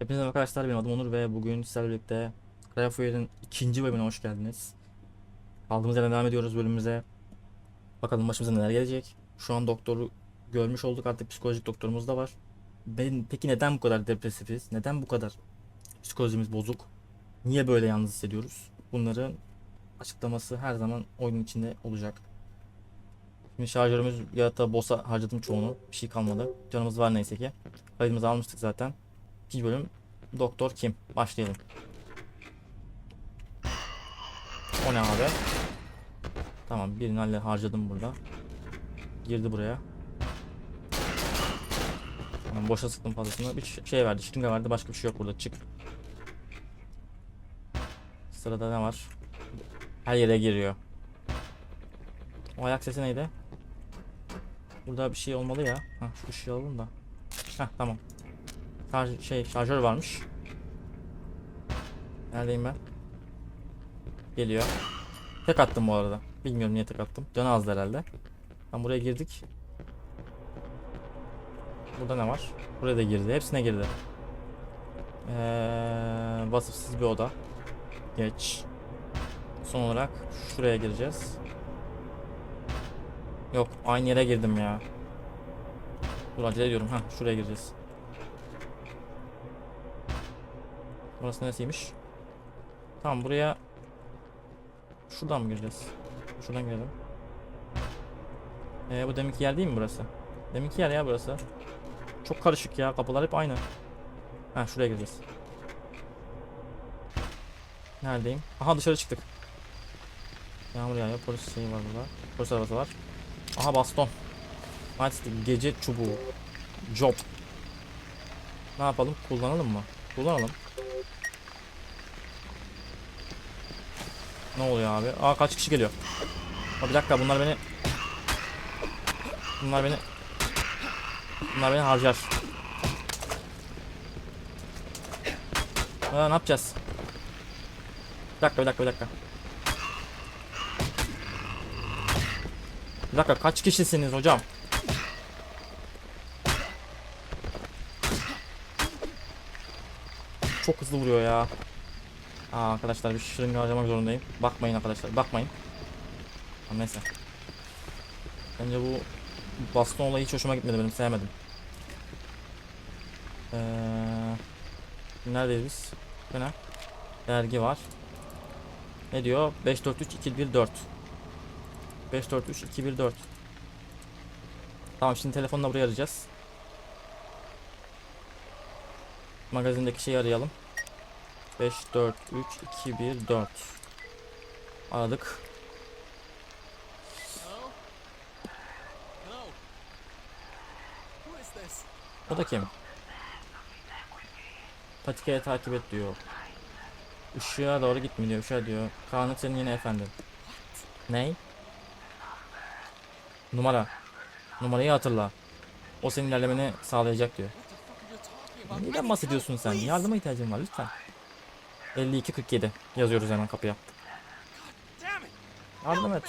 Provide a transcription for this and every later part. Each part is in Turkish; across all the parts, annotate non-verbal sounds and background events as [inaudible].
Hepinize arkadaşlar benim adım Onur ve bugün sizlerle birlikte Craftware'in ikinci bölümüne hoş geldiniz. Kaldığımız yerden devam ediyoruz bölümümüze. Bakalım başımıza neler gelecek. Şu an doktoru görmüş olduk artık psikolojik doktorumuz da var. Ben, peki neden bu kadar depresifiz? Neden bu kadar psikolojimiz bozuk? Niye böyle yalnız hissediyoruz? Bunların açıklaması her zaman oyunun içinde olacak. Şimdi şarjörümüz ya da boss'a harcadım çoğunu. Bir şey kalmadı. Canımız var neyse ki. Kaydımızı almıştık zaten. İkinci bölüm Doktor Kim? Başlayalım. O ne abi? Tamam birini halle harcadım burada. Girdi buraya. Tamam, boşa sıktım fazlasını. Bir şey verdi, şırınga verdi. Başka bir şey yok burada. Çık. Sırada ne var? Her yere giriyor. O ayak sesi neydi? Burada bir şey olmalı ya. Hah şu ışığı alalım da. Heh tamam. Şarj, şey şarjör varmış. Neredeyim ben? Geliyor. Tek attım bu arada. Bilmiyorum niye tek attım. Canı azdı herhalde. Tam buraya girdik. Burada ne var? Buraya da girdi. Hepsine girdi. Ee, vasıfsız bir oda. Geç. Son olarak şuraya gireceğiz. Yok aynı yere girdim ya. Dur acele ediyorum. Ha şuraya gireceğiz. Burası neresiymiş? Tamam buraya Şuradan mı gireceğiz? Şuradan girelim. Ee, bu deminki yer değil mi burası? Deminki yer ya burası. Çok karışık ya. Kapılar hep aynı. Ha şuraya gireceğiz. Neredeyim? Aha dışarı çıktık. Yağmur yağıyor. Polis şeyi var burada. Polis arabası var. Aha baston. Nightstick gece çubuğu. Job. Ne yapalım? Kullanalım mı? Kullanalım. Ne oluyor abi? Aa kaç kişi geliyor? Aa, bir dakika bunlar beni Bunlar beni Bunlar beni harcar. Aa, ne yapacağız? Bir dakika bir dakika bir dakika. Bir dakika kaç kişisiniz hocam? Çok hızlı vuruyor ya. Aa, arkadaşlar bir şırınga harcamak zorundayım. Bakmayın arkadaşlar bakmayın. Tamam, neyse. Bence bu baston olayı hiç hoşuma gitmedi benim sevmedim. Ee, neredeyiz biz? Bu? Dergi var. Ne diyor? 543 214. 543 214. Tamam şimdi telefonla buraya arayacağız. Magazindeki şeyi arayalım. 5 4 3 2 1 4 Aradık. O da kim? Patikaya takip et diyor. Işığa doğru gitme diyor. Işığa diyor. Karanlık senin yine efendim. Ney? Numara. Numarayı hatırla. O senin ilerlemeni sağlayacak diyor. Neden bahsediyorsun sen? Yardıma ihtiyacım var lütfen. 5247 yazıyoruz hemen kapıya. Yardım et.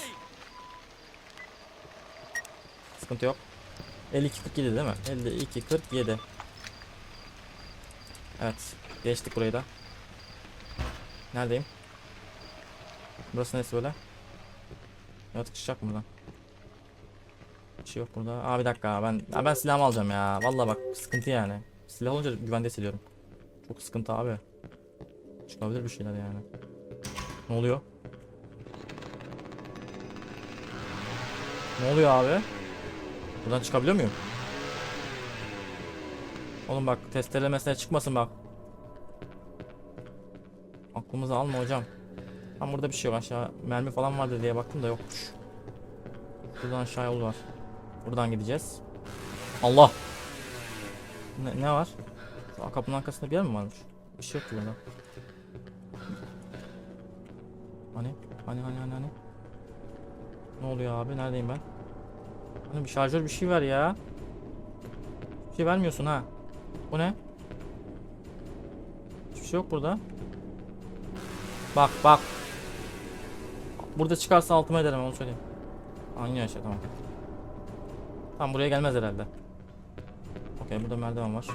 Sıkıntı yok. 5247 değil mi? 5247. Evet. Geçtik burayı da. Neredeyim? Burası neresi böyle? Yaratık çıkacak mı buradan? Bir şey yok burada. Aa bir dakika ben ya ben silahımı alacağım ya. Vallahi bak sıkıntı yani. Silah olunca güvende hissediyorum. Çok sıkıntı abi. Çıkabilir bir şeyler yani. Ne oluyor? Ne oluyor abi? Buradan çıkabiliyor muyum? Oğlum bak testere mesela çıkmasın bak. Aklımızı alma hocam. Tam burada bir şey yok aşağı mermi falan vardır diye baktım da yokmuş. Buradan aşağı yol var. Buradan gideceğiz. Allah! Ne, ne var? Şu kapının arkasında bir yer mi varmış? Bir şey yok burada. Hani hani hani hani. Ne oluyor abi? Neredeyim ben? Hani bir şarjör bir şey ver ya. Bir şey vermiyorsun ha. Bu ne? Hiçbir şey yok burada. Bak bak. Burada çıkarsa altıma ederim onu söyleyeyim. Aynı şey tamam. Tam buraya gelmez herhalde. Okey burada merdiven var.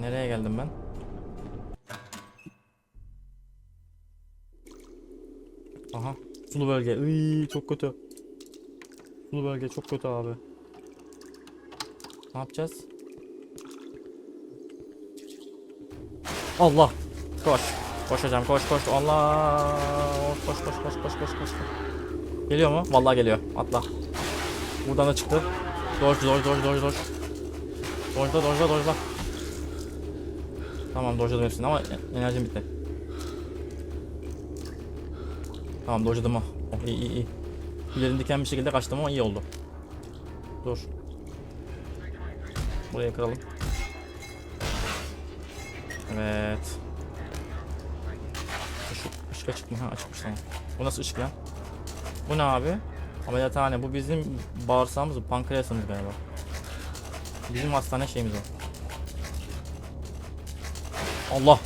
Nereye geldim ben? Sulu bölge. Iy, çok kötü. Sulu bölge çok kötü abi. Ne yapacağız? Allah. Koş. Koş hocam koş koş. Allah. Koş koş koş koş koş koş. Geliyor mu? Vallahi geliyor. Atla. Buradan da çıktı. Dodge dodge dodge dodge dodge. Dodge'la dodge'la dodge'la. Tamam dodge'ladım hepsini ama enerjim bitti. Tamam dodge'ladım o. Oh, iyi iyi iyi. İlerim diken bir şekilde kaçtım ama iyi oldu. Dur. Buraya kıralım. Evet. Işık, ışık açık mı? Ha açıkmış tamam. Bu nasıl ışık lan? Bu ne abi? Ameliyathane. Bu bizim bağırsağımız mı? Pankreasımız galiba. Bizim hastane şeyimiz o. Allah.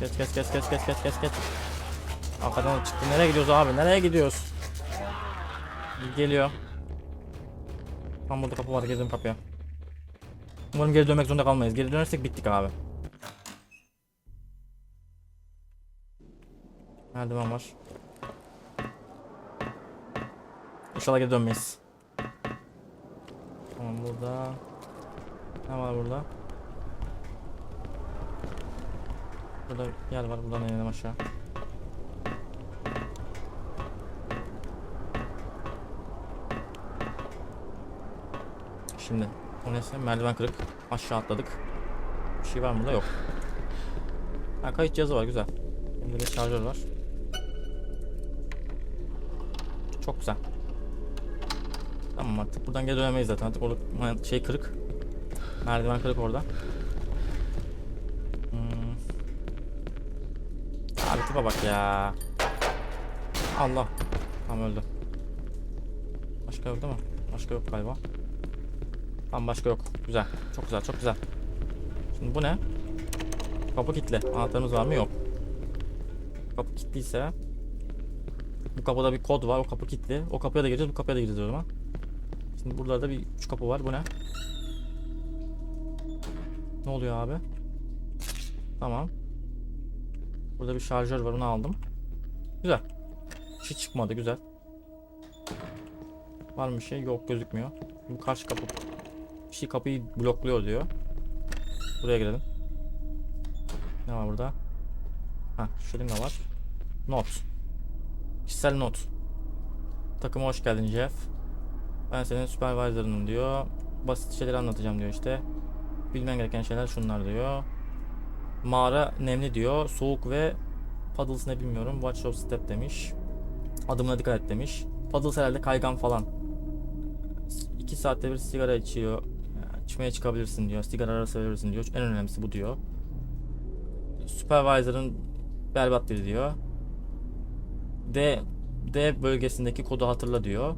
Geç geç geç geç geç geç geç geç. Arkadan çıktı. Nereye gidiyoruz abi? Nereye gidiyoruz? Geliyor. Tam burada kapı var. Girdim kapıya. Umarım geri dönmek zorunda kalmayız. Geri dönersek bittik abi. Merdiven var. İnşallah geri dönmeyiz. Tamam burada. Ne var burada? Burada yer var. Buradan inelim aşağı. Şimdi o neyse merdiven kırık. Aşağı atladık. Bir şey var mı burada? Yok. Ha kayıt cihazı var güzel. Burada bir şarjör var. Çok güzel. Tamam artık buradan geri dönemeyiz zaten. Artık orada şey kırık. Merdiven kırık orada. Hmm. Abi tipe bak ya. Allah. Tam öldü. Başka değil mi? Başka yok galiba. Tam başka yok. Güzel. Çok güzel. Çok güzel. Şimdi bu ne? Kapı kilitli. Anahtarımız var mı? Yok. Kapı kilitliyse bu kapıda bir kod var. O kapı kilitli. O kapıya da gireceğiz. Bu kapıya da gireceğiz o zaman. Şimdi burada da bir üç kapı var. Bu ne? Ne oluyor abi? Tamam. Burada bir şarjör var. Onu aldım. Güzel. Bir şey çıkmadı. Güzel. Var mı bir şey? Yok gözükmüyor. Bu karşı kapı şey kapıyı blokluyor diyor. Buraya girelim. Ne var burada? Ha, ne var? Not. Kişisel not. Takıma hoş geldin Jeff. Ben senin supervisor'ınım diyor. Basit şeyleri anlatacağım diyor işte. Bilmen gereken şeyler şunlar diyor. Mağara nemli diyor. Soğuk ve Puddles ne bilmiyorum. Watch your step demiş. Adımına dikkat et demiş. Puddles herhalde kaygan falan. 2 saatte bir sigara içiyor. İçmeye çıkabilirsin diyor. Sigara arası verirsin diyor. En önemlisi bu diyor. Supervisor'ın berbat biri diyor. D D bölgesindeki kodu hatırla diyor.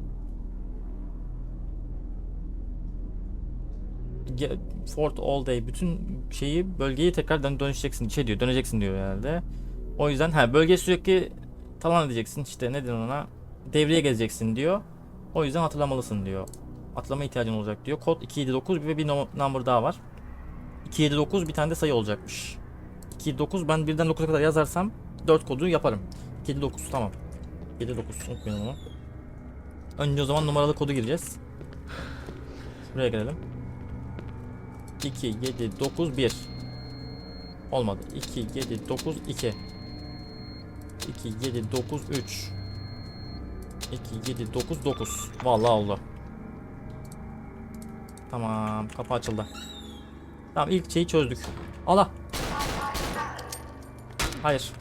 Fort all day bütün şeyi bölgeyi tekrar dön dönüşeceksin şey diyor döneceksin diyor herhalde. O yüzden ha bölge sürekli talan edeceksin işte ne diyor ona devreye gezeceksin diyor. O yüzden hatırlamalısın diyor. Atlama ihtiyacın olacak diyor. Kod 279 ve bir number daha var. 279 bir tane de sayı olacakmış. 279 ben birden 9'a kadar yazarsam 4 kodu yaparım. 279 tamam. 279 unutmayalım onu. Önce o zaman numaralı kodu gireceğiz. Buraya gelelim. 2 7 9 1 Olmadı. 2 7 9 2 2 7 9 3 2 7 9 9 Vallahi oldu. Tamam, kapı açıldı. Tamam, ilk şeyi çözdük. Allah. Hayır.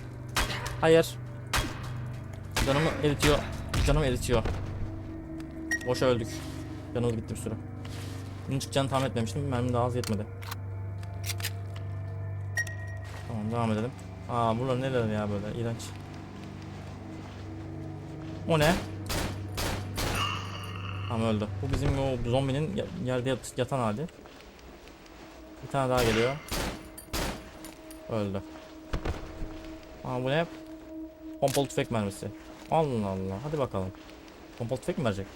Hayır. Canımı eritiyor. Canımı eritiyor. Boşa öldük. Canımız gitti bir sürü. Bunun çıkacağını tahmin etmemiştim. Mermim daha az yetmedi. Tamam devam edelim. Aa buralar neler ya böyle iğrenç. O ne? Tamam öldü. Bu bizim o zombinin yerde yat- yatan hali. Bir tane daha geliyor. Öldü. Aa bu ne? Pompalı tüfek mermisi. Allah Allah. Hadi bakalım. Pompalı tüfek mi verecek?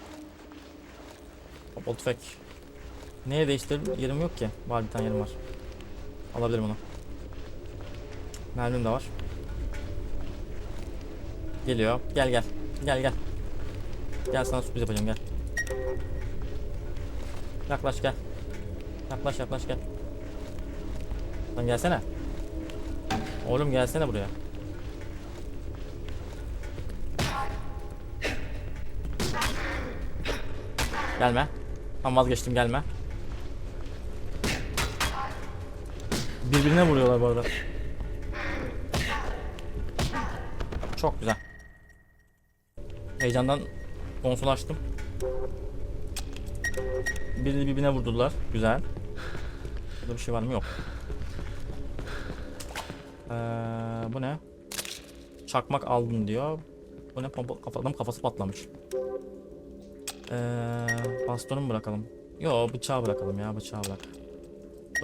Pompalı tüfek. Neye değiştirelim? Yerim yok ki. Var bir tane yerim var. Alabilirim onu. Mermim de var. Geliyor. Gel gel. Gel gel. Gel sana sürpriz yapacağım gel. Yaklaş gel. Yaklaş yaklaş gel. Lan gelsene. Oğlum gelsene buraya. Gelme. Tam vazgeçtim gelme. Birbirine vuruyorlar bu arada. Çok güzel. Heyecandan konsol açtım. Birini birbirine vurdular. Güzel. Burada bir şey var mı? Yok. Ee, bu ne? Çakmak aldım diyor. Bu ne? Pompa, adam kafası patlamış. Ee, bastonu mu bırakalım? Yo bıçağı bırakalım ya bıçağı bırak.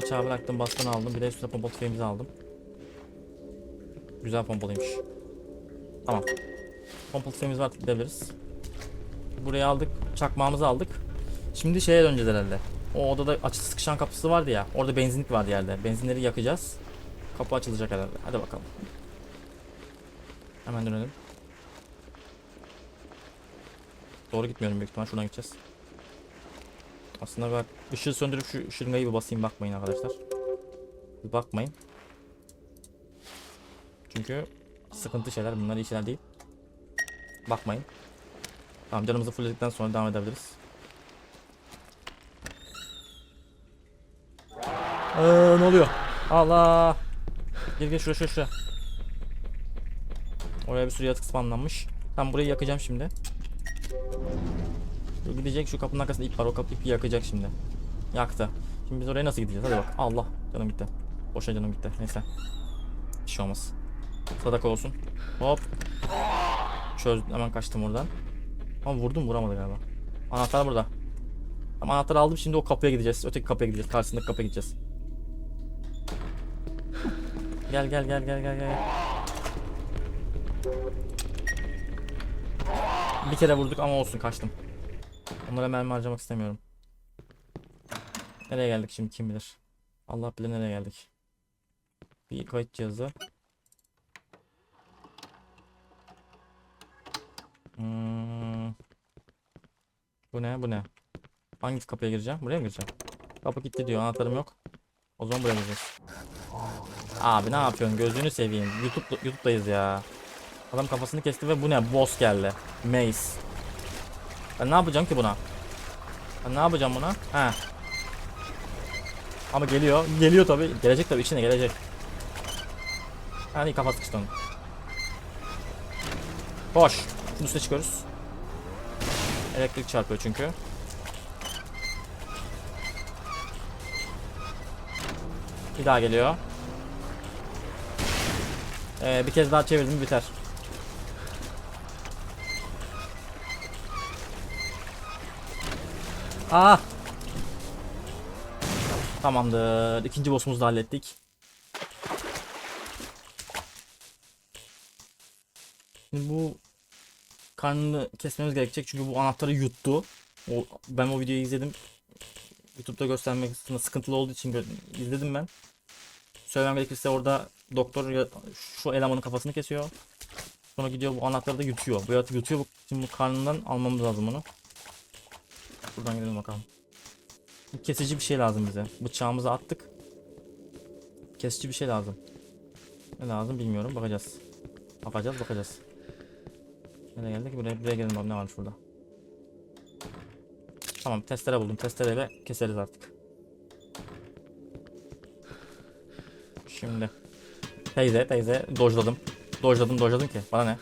Bıçağı bıraktım bastonu aldım. Bir de üstüne pompalı tüfeğimizi aldım. Güzel pompalıymış. Tamam. Pompalı tüfeğimiz var gidebiliriz. Buraya aldık. Çakmağımızı aldık. Şimdi şeye döneceğiz herhalde. O odada açı sıkışan kapısı vardı ya. Orada benzinlik vardı yerde. Benzinleri yakacağız. Kapı açılacak herhalde. Hadi bakalım. Hemen dönelim. Doğru gitmiyorum büyük ihtimal. Şuradan gideceğiz. Aslında bak ışığı söndürüp şu şırıngayı bir basayım bakmayın arkadaşlar. Bir bakmayın. Çünkü sıkıntı şeyler bunlar iyi şeyler değil. Bakmayın. Tamam canımızı fullledikten sonra devam edebiliriz. Aa, ne oluyor? Allah! Gel gel şuraya şuraya şuraya. Oraya bir sürü yatık spamlanmış. Tam burayı yakacağım şimdi. Şu gidecek şu kapının arkasında ip var. O kapı ipi yakacak şimdi. Yaktı. Şimdi biz oraya nasıl gideceğiz? Hadi bak. Allah. Canım gitti. Boşa canım gitti. Neyse. Bir şey olmaz. Sadaka olsun. Hop. Çözdüm. Hemen kaçtım oradan. Ama vurdum vuramadı galiba. Anahtar burada. Ama anahtarı aldım şimdi o kapıya gideceğiz. Öteki kapıya gideceğiz. Karşısındaki kapıya gideceğiz. Gel gel gel gel gel gel. Bir kere vurduk ama olsun kaçtım. Onlara mermi harcamak istemiyorum. Nereye geldik şimdi kim bilir. Allah bilir nereye geldik. Bir kayıt cihazı. Hmm. Bu ne bu ne? Hangi kapıya gireceğim? Buraya mı gireceğim? Kapı gitti diyor anahtarım yok. O zaman buraya gireceğiz. Abi ne yapıyorsun gözünü seveyim. YouTube YouTube'dayız ya. Adam kafasını kesti ve bu ne? Boss geldi. Mace. Ben ne yapacağım ki buna? Ben ne yapacağım buna? He. Ama geliyor. Geliyor tabi. Gelecek tabi içine gelecek. Yani kafa sıkıştı onun. Boş. Şunun üstüne çıkıyoruz. Elektrik çarpıyor çünkü. Bir daha geliyor. Ee, bir kez daha çevirdim biter. Ah! Tamamdır. İkinci boss'umuzu da hallettik. Şimdi bu karnını kesmemiz gerekecek çünkü bu anahtarı yuttu. O, ben o videoyu izledim. YouTube'da göstermek sıkıntılı olduğu için izledim ben. Söylemem gerekirse orada doktor şu elemanın kafasını kesiyor. Sonra gidiyor bu anahtarı da yutuyor. Bu yaratık yutuyor. Şimdi bu karnından almamız lazım onu. Buradan gidelim bakalım. Bir kesici bir şey lazım bize. Bıçağımızı attık. Kesici bir şey lazım. Ne lazım bilmiyorum. Bakacağız. Bakacağız bakacağız. Nereye geldik? Buraya, buraya gelin bakalım ne varmış burada. Tamam testere buldum. Testereyle keseriz artık. Şimdi. Teyze teyze dojladım. Dojladım dojladım ki. Bana ne?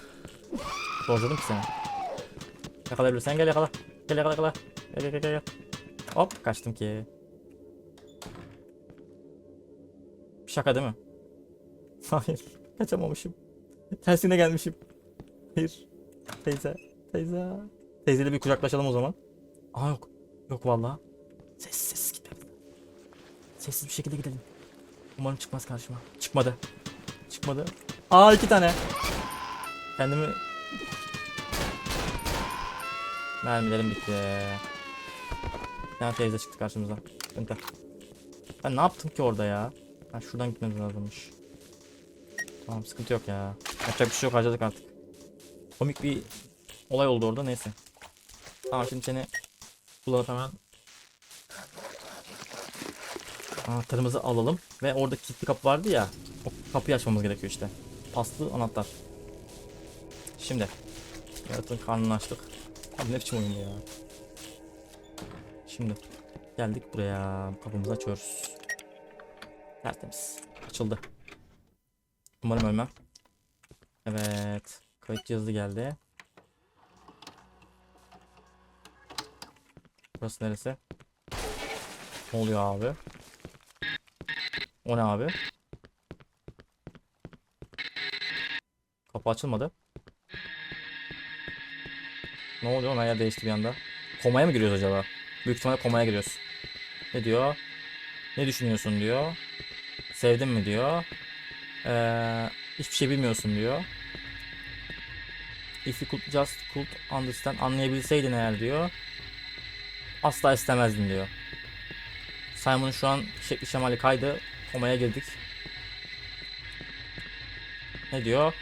Dojladım ki seni. Yakalayabilirsen gel yakala. Gel yakala yakala. Gel gel gel gel. Hop kaçtım ki. Şaka değil mi? [laughs] Hayır. Kaçamamışım. Tersine gelmişim. Hayır. Teyze. Teyze. Teyzeyle bir kucaklaşalım o zaman. Aa yok. Yok. Sessiz sessiz gidelim. Sessiz bir şekilde gidelim. Umarım çıkmaz karşıma. Çıkmadı. Çıkmadı. Aa iki tane. Kendimi... Mermilerim bitti. Bir tane teyze çıktı karşımıza. Sıkıntı. Ben ne yaptım ki orada ya? Ha, şuradan gitmemiz lazımmış. Tamam sıkıntı yok ya. Yapacak bir şey yok harcadık artık. Komik bir olay oldu orada neyse. Tamam şimdi seni kullanıp hemen anahtarımızı alalım ve orada kilitli kapı vardı ya o kapıyı açmamız gerekiyor işte. Paslı anahtar. Şimdi yaratığın karnını açtık. Abi ne biçim oyun ya. Şimdi geldik buraya kapımızı açıyoruz. Tertemiz. Açıldı. Umarım ölmem. Evet. Kayıt cihazı geldi. Burası neresi? Ne oluyor abi? O ne abi? Kapı açılmadı. Ne oluyor? Ona yer değişti bir anda. Komaya mı giriyoruz acaba? Büyük ihtimalle komaya giriyoruz. Ne diyor? Ne düşünüyorsun diyor. Sevdin mi diyor. Ee, hiçbir şey bilmiyorsun diyor. If you could just could understand anlayabilseydin eğer diyor. Asla istemezdin diyor. Simon şu an şekli şemali kaydı. Komaya girdik. Ne diyor?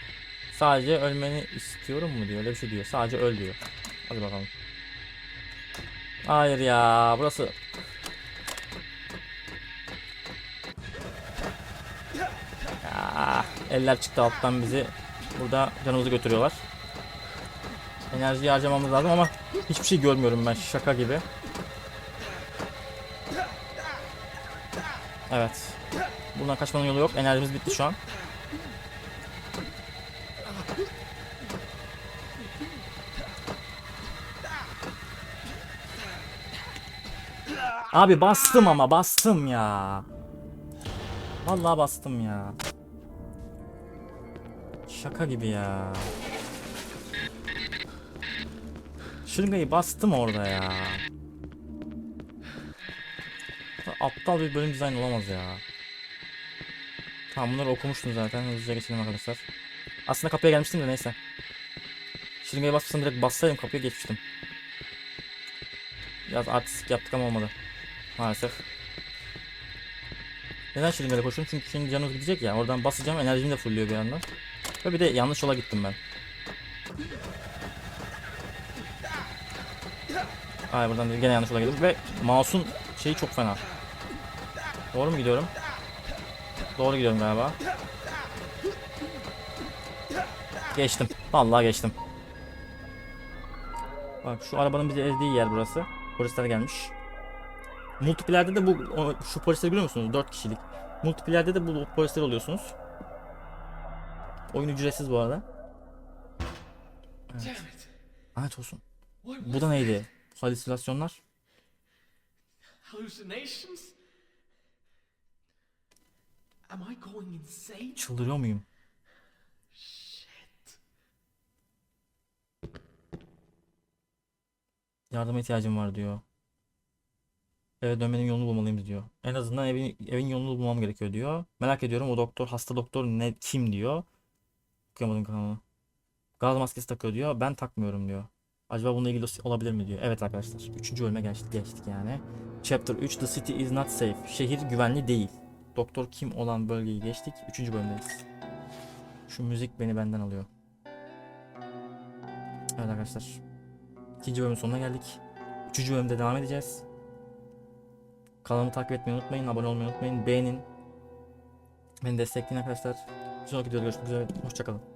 Sadece ölmeni istiyorum mu diyor. Öyle bir şey diyor. Sadece öl diyor. Hadi bakalım. Hayır ya. Burası Ya, eller çıktı alttan bizi. Burada canımızı götürüyorlar. Enerjiyi harcamamız lazım ama hiçbir şey görmüyorum ben şaka gibi. Evet. Buradan kaçmanın yolu yok. Enerjimiz bitti şu an. Abi bastım ama bastım ya. Vallahi bastım ya. Şaka gibi ya. Şırıngayı bastım orada ya. Aptal bir bölüm dizayn olamaz ya. Tamam bunları okumuştum zaten. Hızlıca geçelim arkadaşlar. Aslında kapıya gelmiştim de neyse. Şırıngayı basmasam direkt bassaydım kapıya geçmiştim. Biraz artistik yaptık ama olmadı. Maalesef. Neden şırıngayla koşuyorum? Çünkü şimdi canımız gidecek ya. Oradan basacağım enerjim de fullüyor bir yandan. Ve bir de yanlış yola gittim ben. Ay buradan gene yanlış yola gittim ve mouse'un şeyi çok fena. Doğru mu gidiyorum? Doğru gidiyorum galiba. Geçtim. Vallahi geçtim. Bak şu arabanın bizi ezdiği yer burası. Polisler gelmiş. Multiplayer'de de bu şu polisleri görüyor musunuz? 4 kişilik. Multiplayer'de de bu polisler oluyorsunuz. Oyun ücretsiz bu arada. İt. Lanet olsun. Bu da neydi? Halüsinasyonlar. hallucinations? Am I going insane? Çıldırıyor muyum? Shit. Yardıma ihtiyacım var diyor. Eve dönmenin yolunu bulmalıyım diyor. En azından evin, evin yolunu bulmam gerekiyor diyor. Merak ediyorum o doktor, hasta doktor ne kim diyor. Okuyamadım kanalı. Gaz maskesi takıyor diyor. Ben takmıyorum diyor. Acaba bununla ilgili olabilir mi diyor. Evet arkadaşlar. Üçüncü bölüme geçtik, geçtik yani. Chapter 3 The city is not safe. Şehir güvenli değil. Doktor kim olan bölgeyi geçtik. Üçüncü bölümdeyiz. Şu müzik beni benden alıyor. Evet arkadaşlar. İkinci bölümün sonuna geldik. Üçüncü bölümde devam edeceğiz. Kanalımı takip etmeyi unutmayın. Abone olmayı unutmayın. Beğenin. Beni destekleyin arkadaşlar. Bir sonraki videoda görüşmek üzere. Hoşçakalın.